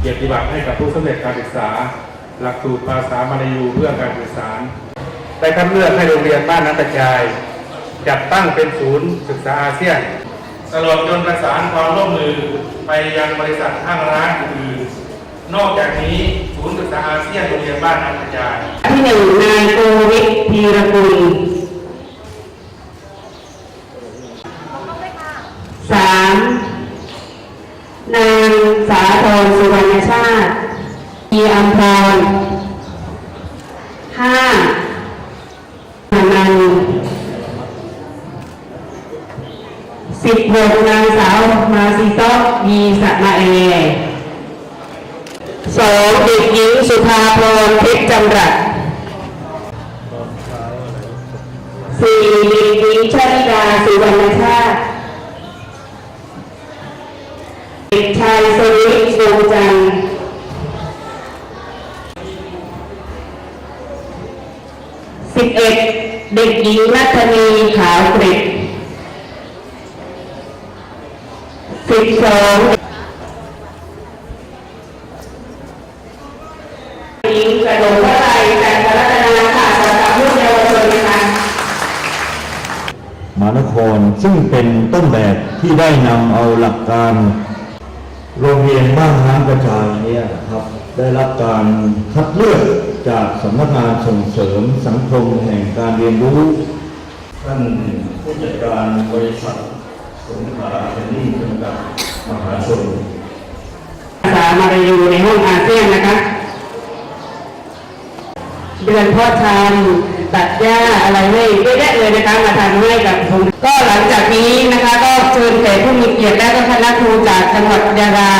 เกียรติบัตรให้กับผู้สำเร็จการศึกษา หลักสูตรภาษามลายูเพื่อการสื่อสาร ได้คัดเลือกให้โรงเรียนบ้านนันตจาย จัดตั้งเป็นศูนย์ศึกษาอาเซียนตลอดจนประสานความร่วมมือไปยังบริษัทห้างร้านอื่นนอกจากนี้ศูนย์ศึกษาอาเซียนโรงเรียนบ้านนันตจายที่หนึ่งนายโกวิทพีรกุลสามนาง สาธรสุวรรณชาติอีอัมพรห้ามานันสิบหกนางสาวมาซิโตะยีสะมาเอสองเด็กหญิงสุภาพรเพชรจำรัดสี่เด็กหญิงชลิดาสุวรรณชาติ เด็ กชายสวิทดวงจันทร์สิบเอ็ดเด็กหญิงนัทนีขาวกริบสิบสองหญิงกระโดดพระไตรจันทรัตนาค่ะสำหรับผู้เยาวชนนะคะมานครซึ่งเป็นต้นแบบที่ได้นำเอาหลักการ โรงเรียนบ้านน้ำกระจายเนี่ยครับ ได้รับการคัดเลือกจากสำนักงานส่งเสริมสังคมแห่งการเรียนรู้ ท่านผู้จัดการบริษัทสงขลาเทนนิ่งจำกัดมหาชนภาษามาลายูในห้องอาเซียนนะครับ ดือนพ่อชำตัดหญ้าอะไรให้เยอะแยะเลยนะคะมาทำให้กับผมก็หลังจากนี้นะคะก็เชิญแขกผู้มีเกียรติและก็คณะครูจากจังหวัดยาลา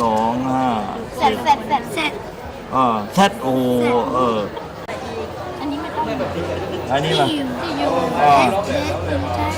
สองห้าเสร็จเสร็จเสร็จเสร็จอ่าแซดโอเอออันนี้ไม่ต้องอันนี้ที่ล่ะอยู่ที่อยู่อ่าเอสเอสใช่ไหม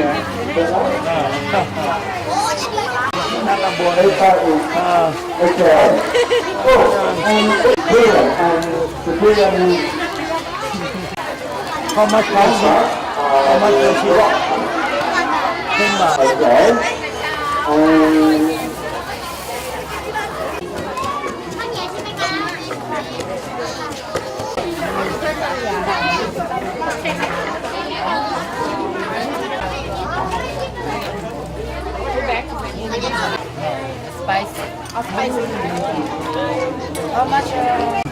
Eight bar each. Okay. Oh, and beer and the beer and How much price? How much does it? Ten baht. okay. And สไปซ์เอาส ไปซ์ How much uh,